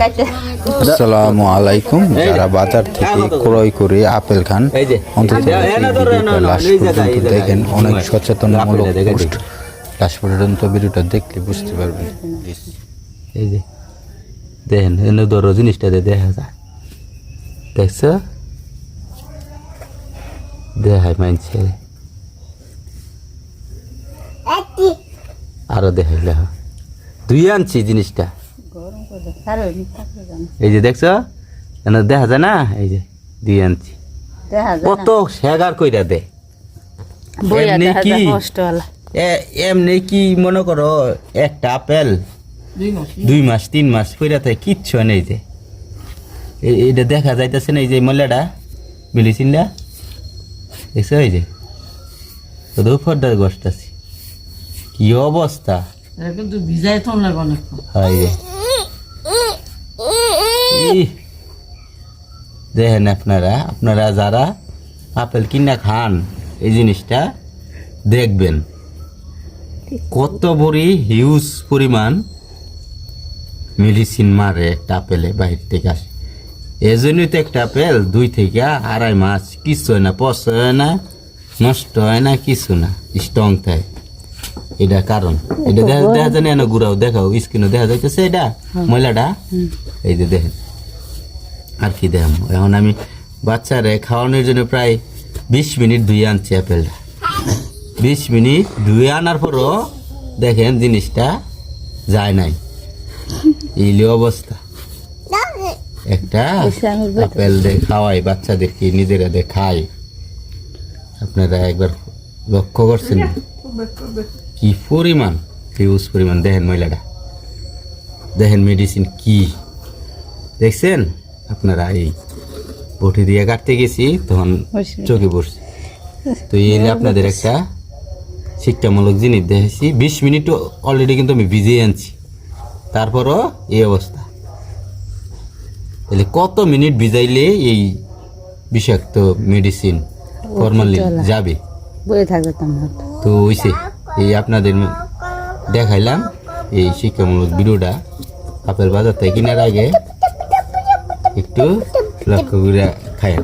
আসসালামু আলাইকুম যারা বাজার থেকে ক্রয় করে আপেল খান এই অন্তত লাস্ট পর্যন্ত দেখেন অনেক। সচেতনমূলক দেখে পোস্ট লাস্ট পর্যন্ত ভিডিওটা দেখলে বুঝতে পারবেন এই যে দেখেন এনে ধরো জিনিসটা দেখা যায় দেখছ দেখায় মানছে আরও দেখাইলে হয়। দুই আনছি জিনিসটা এই যে দেখছ? এনে দেখা যায় না? এই যে দুই আনছি। দেখা যায় কত শেগার কইরা দে। বইয়া এমনি দেখা কি? এমনি কি মনে করো একটা আপেল দুই মাস। তিন মাস কইরা তাই কিচ্ছু নেই যে। এ- এইটা দেখা যাইতেছে না এই যে ময়লাটা মেডিসিনটা দেখছ এই যে? শুধু ফর্দার গছটাছি কি অবস্থা? এটা কিন্তু ভিজাই তো লাগবে অনেকক্ষণ। হয় দেখেন আপনারা আপনারা যারা আপেল কিনা খান এই জিনিসটা দেখবেন কত বড়ি হিউজ পরিমাণ মেডিসিন মারে একটা আপেলে বাহির থেকে আসে। এজন্যই তো একটা আপেল দুই থেকে আড়াই মাস কিছু হয় না পচ হয় না নষ্ট হয় না কিছু না স্ট্রং থাকে। এটা কারণ। এটা দেখা দেখা যায় না ঘুরাও দেখাও স্ক্রিনে দেখা যাইতেছে এটা ময়লাটা। এই যে দেখেন। আর কি দেখাম এখন আমি বাচ্চারে খাওয়ানোর জন্য প্রায় বিশ মিনিট ধুয়ে আনছি অ্যাপেলটা বিশ মিনিট ধুয়ে আনার পরও দেখেন জিনিসটা যায় নাই। ইলি অবস্থা। একটা আপেল দিয়ে খাওয়াই, বাচ্চাদেরকে নিজেরা দিয়ে খাই। আপনারা একবার লক্ষ্য করছেন কি পরিমাণ, হিউজ পরিমাণ। দেখেন মহিলাটা। দেখেন মেডিসিন কি। দেখছেন? আপনারা এই বটি দিয়ে কাটতে গেছি তখন চোখে পড়ছে। তো এই আপনাদের একটা শিক্ষামূলক জিনিস দেখেছি বিশ মিনিট অলরেডি কিন্তু আমি ভিজিয়ে আনছি। তারপরও এই অবস্থা। তাহলে কত মিনিট ভিজাইলে এই বিষাক্ত মেডিসিন ফরমালিন চলা। যাবে? তো হইছে এই আপনাদের দেখাইলাম এই শিক্ষামূলক ভিডিওটা আপেল বাজার থেকে কেনার আগে একটু লক্ষ্য করে খায়